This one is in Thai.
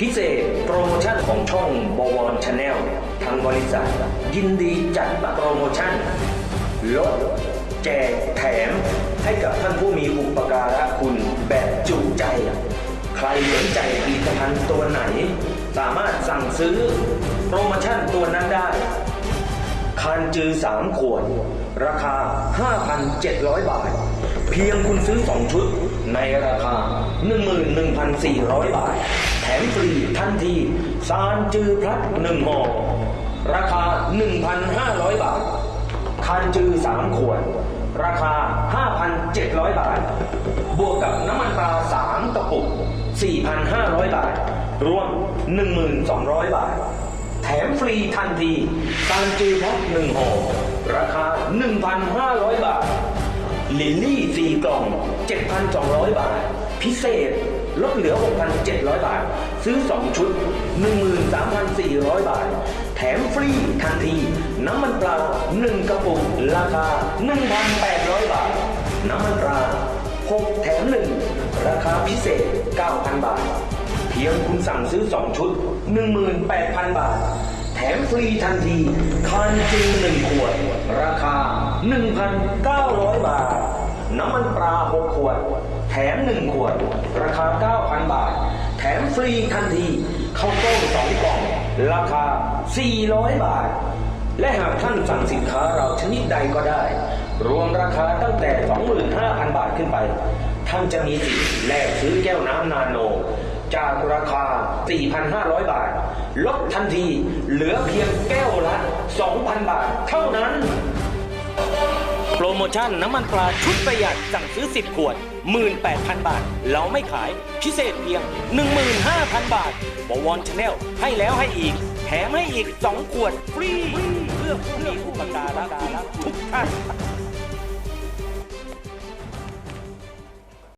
พิเศษโปรโมชั่นของช่องบวรชาแนลทางบริษัท ยินดีจัดโปรโมชั่น ลด แจกแถม ให้กับท่านผู้มีอุปการะคุณแบบจุใจ ใครสนใจผลิตภัณฑ์ตัวไหน สามารถสั่งซื้อโปรโมชั่นตัวนั้นได้คานจือ 3 ขวด ราคา 5,700 บาท เพียงคุณซื้อ 2 ชุด ในราคา 11,400 บาท มฟรีทันทีซานจือพลัด1ห่อราคา 1,500 บาท คานจือ 3 ขวด ราคา 5,700 บาท บวกกับน้ำมันปลา 3 กระปุก 4,500 บาท รวม 1,200 บาท แถมฟรีทันทีซานจือแพ็คหนึ่งห่อราคา 1,500 บาทลิลลี่สี่กล่อง 7,200 บาท พิเศษ ลดเหลือ 6,700 บาท ซื้อ 2 ชุด 13,400 บาท แถมฟรีทันที น้ำมันปลา 1 กระปุก ราคา 1,800 บาท น้ำมันปลา 6 แถม 1 ราคาพิเศษ 9,000 บาท เพียงคุณสั่งซื้อ 2 ชุด 18,000 บาท แถมฟรีทันที คานจือ1ขวด ราคา 1,900 บาทำมันปลา6ขวด แถม1ขวด ราคา 9,000 บาท แถมฟรีทันทีข้าวต้ม2กล่อง ราคา 400 บาท และหากท่านสั่งสินค้าเราชนิดใดก็ได้ รวมราคาตั้งแต่ 25,000 บาทขึ้นไป ท่านจะมีสิทธิ์แลกซื้อแก้วน้ำนาโน จากราคา 4,500 บาท ลดทันทีเหลือเพียงแก้วละ 2,000 บาทเท่านั้น โปรโมชั่นน้ำมันปลาชุดประหยัดสั่งซื้อ 10 ขวด 18,000 บาท เราไม่ขายพิเศษเพียง 15,000 บาทบวรชาแนลให้แล้วให้อีก แถมให้อีก 2 ขวด ฟรี เพื่อผู้มีอุปการะทุกท่าน